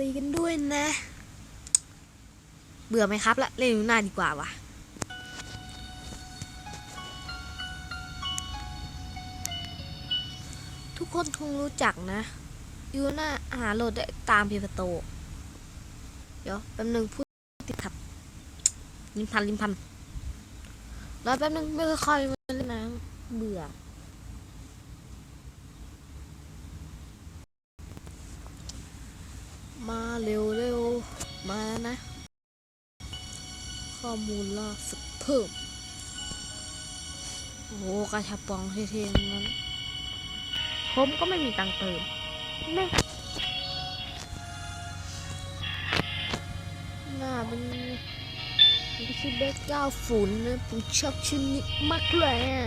ดีกันด้วยนะ เบื่อไหมครับละเล่นยูน่าดีกว่าวะทุกคนคงรู้จักนะยูน่าหาโหลดได้ตามเพจโต เดี๋ยวแป๊บนึงพูดติดขัดลิมพันลิมพันรอแป๊บนึงไม่ค่อยมาเล่นนะเบื่อ มา เร็วเร็วมานะ ข้อมูลล่าสุดเพิ่ม โอ้โหกระชับปองเท่ๆนั้น ผมก็ไม่มีตังเติมแม่หน้ามันมันไม่ใช่เบคเก้าฝุ่นนะผมชอบชื่อนี้มากเลยอะ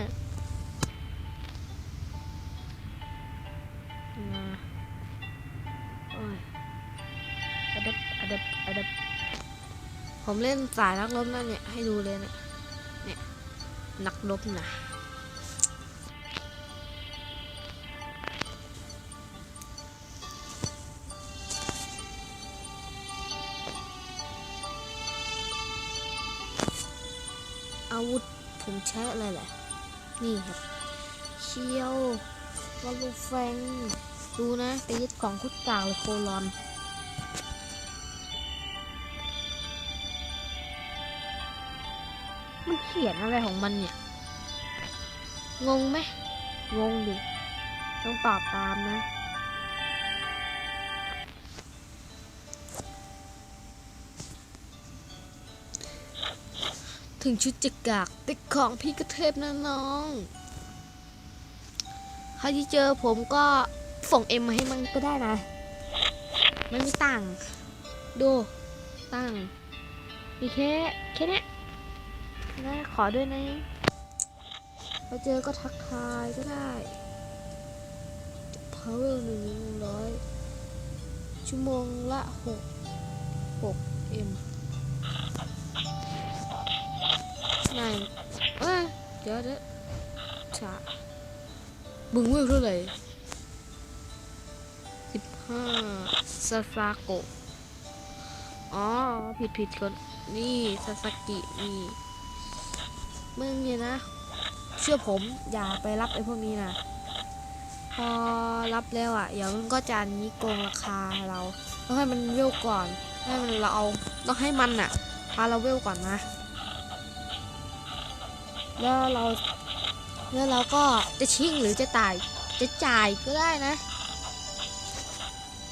ดับอดับผมเล่นสายนักรบนั่นเนี่ยให้ดูเลยเนี่ยเนี่ยนักรบนะอาวุธผมใช้อะไรแหละ นี่ครับเชียววอลูแฟงดูนะ ไปยึดของคุดกลางเลยโคลอน ขียนอะไรของมันเนี่ย งงไหมงงดิ ต้องตอบตามนะ ถึงชุดจะกากแต่ของพี่ก็เทพนะน้องใครที่เจอผมก็ส่งเอ็มมาให้มันก็ได้นะ มันไม่ต่าง ดู ตั้งมีแค่แค่นี้ ขอด้วยนะพอเจอก็ทักทายก็ได้พาวเวลหนึ่งร้อยชั่วโมงละหกหกเอ็มนายเอ้ยเดี๋ยวเดี๋ยวช้าบึงเวลเท่าไหร่สิบห้าซาซาโกะอ๋อ ผิดผิดคน นี่ซาสกินี่ มึงเนี่ยนะ เชื่อผมอย่าไปรับไอ้พวกนี้นะพอรับแล้วอะเดี๋ยวมันก็จะนี้โกงราคาเราต้องให้มันเวลก่อนให้มันเราเอาต้องให้มันอะพาเราเวลก่อนนะ แล้วเราแล้วเราก็จะชิงหรือจะตายจะจ่ายก็ได้นะ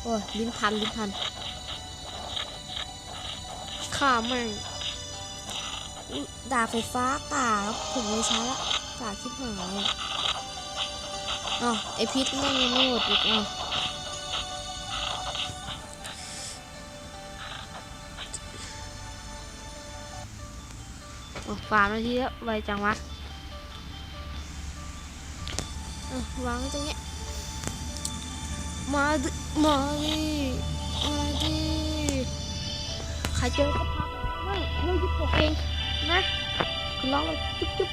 โอ้ยลิ้นพันลิ้นพันข้าแม่งอุ๊ย ดาบไฟฟ้าป่าครับผมไม่ใช้ละป่าคิดหายอ้าวไอพิษแม่งยังไม่หมดอีกอ้าวโอ้ฟาร์มนาทีแล้วไวจังวะเอ้าวางไว้ตรงเนี้ยมาดิมาดิมาดิใครเจอก็พักไม่เรายึดตัวเอง นะร้องเลยจุ๊บจุ๊บ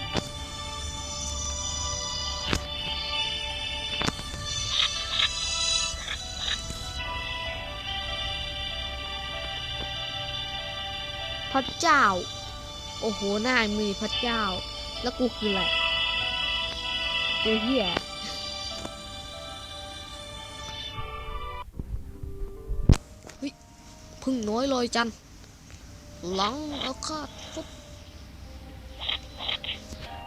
พระเจ้า โอ้โหหน้ามือพระเจ้า แล้วกูคืออะไรตัวเหี้ยเฮ้ยพึ่งน้อยลอยจันหลังแล้วก็ฟุบ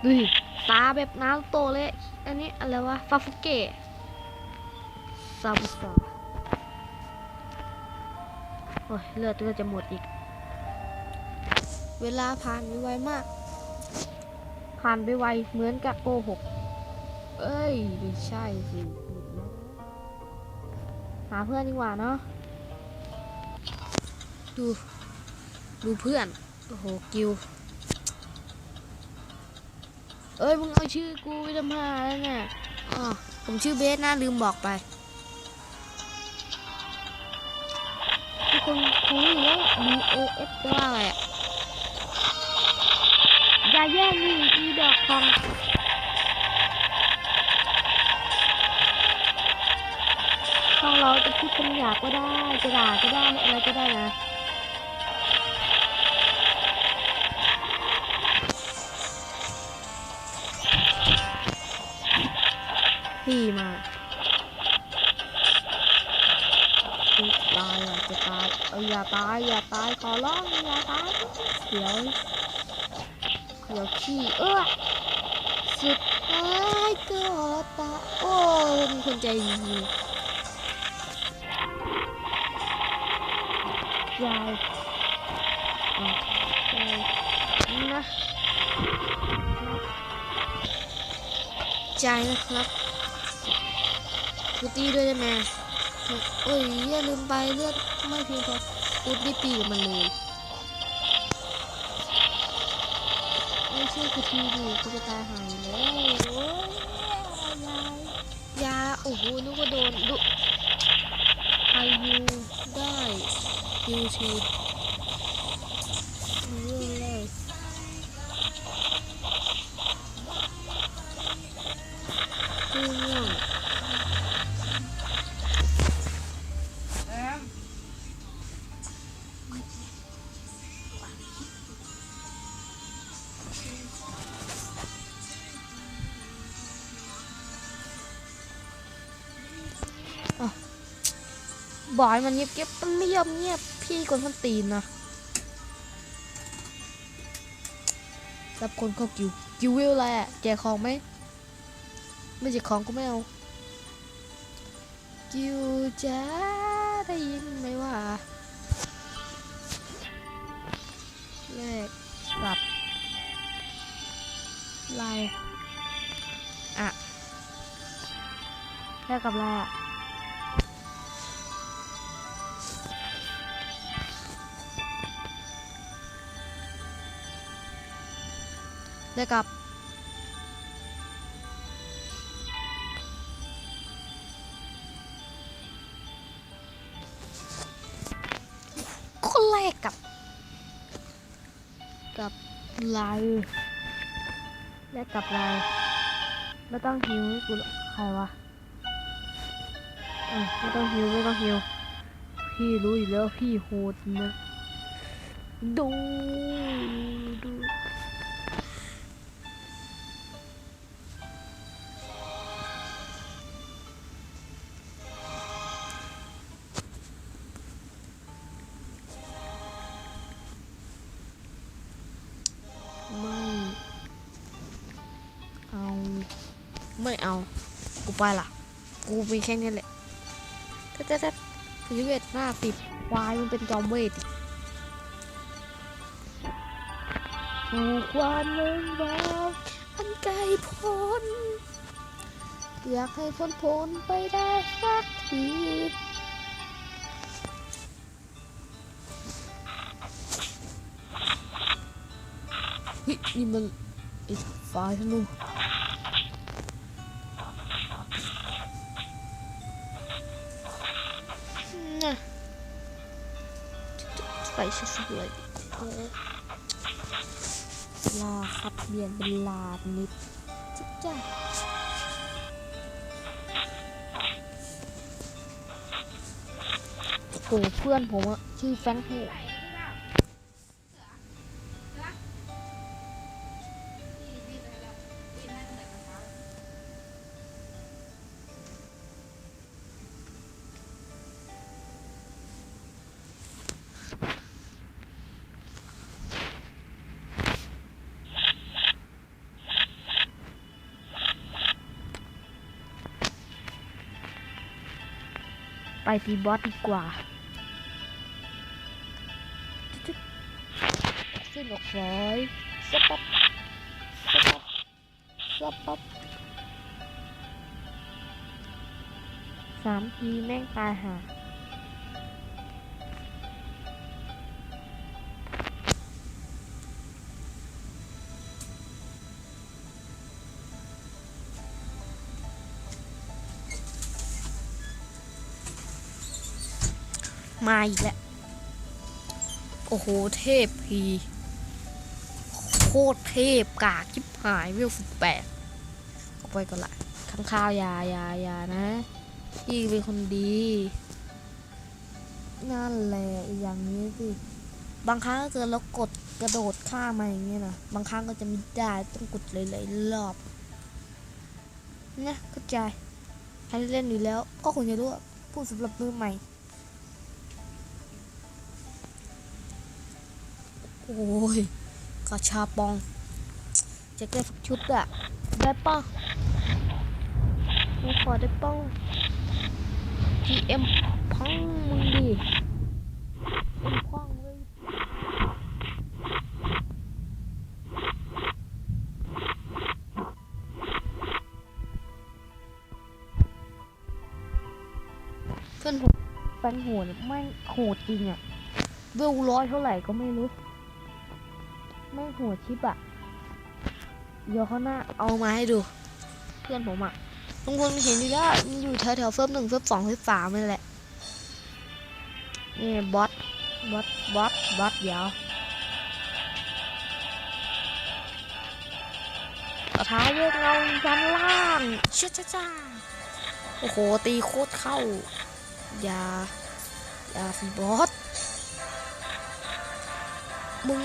ดูดิตาแบบน้ำโตเลย อันนี้อะไรวะฟาฟุเกะซาบุสาโอ้ยเลือดก็จะหมดอีก เวลาผ่านไปไวมาก ผ่านไปไวเหมือนกับโกหก เอ้ยไม่ใช่สิหาเพื่อนดีกว่าเนาะดู ดูเพื่อน โอ้โห กิว เอ้ยมึงเอาชื่อกูไปทำหาแล้วเนี่ยอ๋อผมชื่อเบสนะลืมบอกไปทุกคนคงรู้อยู่แล้ว B A S แปลว่าอะไรอะอย่าแย่งนี่อีดอกทองถ้าเราจะพูดคำหยาบก็ได้จะด่าก็ได้อะไรก็ได้นะ พี่มาอุ๊ยตายอะจะตายเอออย่าตายอย่าตายขอร้องอย่าตายเดี๋ยวเดี๋ยวขี้เออสุดท้ายก็ตายโอ้ยมีคนใจดียายนะใจนะครับ กูตีด้วยได้ไหมโอ้ยอย่าลืมไปเลือดไม่เพียงพอกูได้ตีกับมันเลยไม่ใช่กูทีดิกูจะตายหายแล้วโอ้ยยายาโอ้โหนึกว่าโดนดุไอยูได้ยูที บอยมันเงียบเก็บมันไม่ยอมเงียบพี่คนส้นตีนนะรับคนเข้ากิวกิววิวอะไรอะแจกของไหมไม่แจกของก็ไม่เอากิวจ้าได้ยินไหมว่าแลกกับลายอะแลกกับลายอะ ได้กับ คนแรกกับ กับลายแลกกับลายไม่ต้องหิวกูหรอกใครวะไม่ต้องหิวไม่ต้องหิวพี่รู้อยู่แล้วพี่โหดนะดูดู ไปล่ะ กูมีแค่นี้แหละเจ๊เจ๊ชีวิตหน้าติดควายมันเป็นจอมเวทอีกถูกความเลิงราวอันไกลพ้น อยากให้พ้นพ้นไปได้สักทีนี่มันไอ้ไฟธนูน่ ลาครับเปลี่ยนเป็นลานิดจิ๊บจ้าโอ้เพื่อนผมอะชื่อแฟรงค์เฮ ตีบอสดีกว่าจึ๊ดๆขึ้นออกร้อยสปับสปับสปับสามทีแม่งตายห่า มาอีกแล้ว โอ้โห เทพพีโคตรเทพกากชิบหายเวสิบแปดเอาไปก่อนละข้างข้าวยายายานะพี่เป็นคนดี นั่นแหละอย่างนี้สิบางครั้งเกิดเรากดกระโดดข้ามมาอย่างเงี้ยนะบางครั้งก็จะไม่ได้ต้องกดหลายๆรอบนะเข้าใจใครเล่นอยู่แล้วก็คงจะรู้ว่าพูดสำหรับมือใหม่ โอ้ยกระชาปอง จะได้สักชุดอะได้ป่ะไม่ขอได้ป่ะ GM พังมึงดิเอ็มพังเลยเพื่อนผมแฟนโหดไม่งโหดจริงอะเวลร้อยเท่าไหร่ก็ไม่รู้ ไม่งโหดชิบอะเดี๋ยวเขาหน้าเอามาให้ดู เพื่อนผมอะทุกคนเห็นอยู่แล้วมันอยู่แถวแถวๆเฟิร์มหนึ่งเฟิร์มสองเฟิร์มสามนี่แหละนี่บอสบอสบอสบอสยาวต่อท้ายเวทเงายันล่างช้าช้าช้าโอ้โห ตีโคตรเข้า อย่า อย่าสิบอสมึง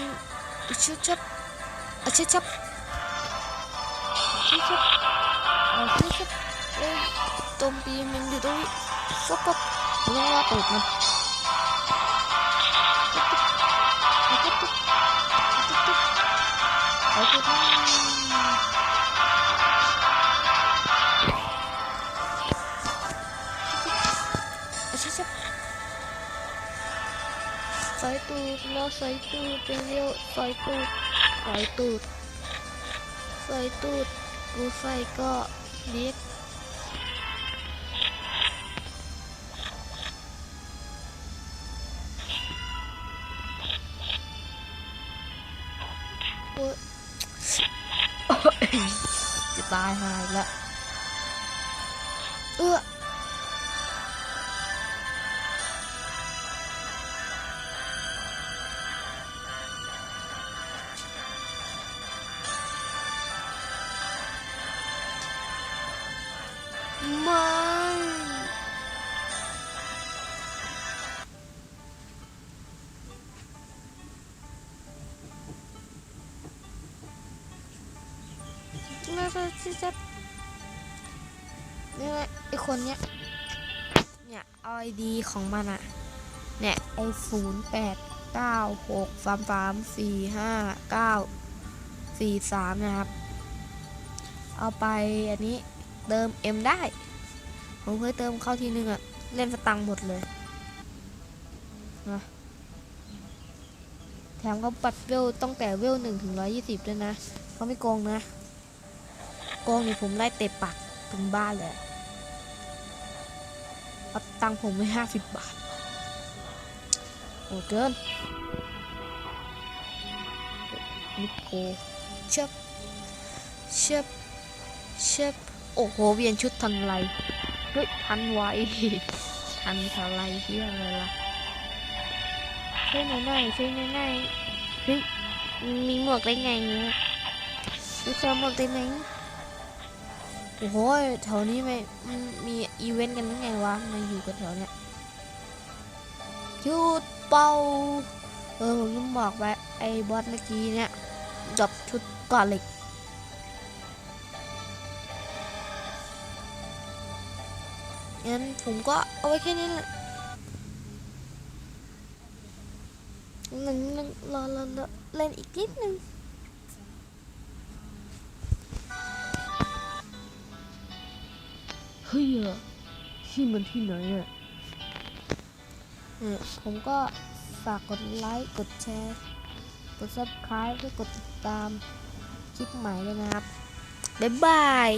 ชุบชับอะชุบชับชุบชับอะชุบชับเอ้ ยโจมตีมันอยู่ตรงนี้ฟกบมึงต้องรอตูดมันโอเรับใส่ตูดรอใส่ตูดเป็นเร็วใส่ตูดใส่ตูดใส่ตูดกูใส่ก็เล็กโอ้ยจะตายหายละเออ แล้วก็จะจะนี่ไงไอคนเนี้ย เนี่ยเอาไอดีของมันอะเนี่ยไอศูนย์แปดเก้าหกสามสามสี่ห้าเก้าสี่สามนะครับ เอาไปอันนี้เติมเอ็มได้ ผมเคยเติมเข้าทีนึงอะเล่นสตังค์หมดเลยนะแถมเขาปัดเวลตั้งแต่เวลหนึ่งถึงร้อยยี่สิบด้วยนะเขาไม่โกงนะ โกงนี่ผมไล่เตะปักถึงบ้านเลยเอาตังผมไว้ห้าสิบบาทโอ้เกินนิโกเชบเชบเชบโอ้โห เวียนชุดทันไร เฮ้ย ทันไวทันทันไรเที่ยอะไรล่ะช่วยหน่อยหน่อยช่วยหน่อยหน่อยเฮ้ยมีหมวกได้ไงเนี่ยมีใส่หมวกได้ไหม โอ้โหแถวนี้ไม่มันมีอีเวนต์กันยังไงวะมาอยู่กันแถวเนี้ยหยุดเป่าเออผมลืมบอกไปไอ้บอสเมื่อกี้เนี่ยจบชุดก่อนเหล็กงั้นผมก็เอาไว้แค่นี้แหละหนึ่งหนึ่งรอรอรอเล่นอีกนิดนึง ฮ้ยอะที่มันที่ไหนอะเออผมก็ฝากกดไลค์ กดแชร์ กด subscribe เพื่อกดติดตามคลิปใหม่ด้วยนะครับ บ๊ายบาย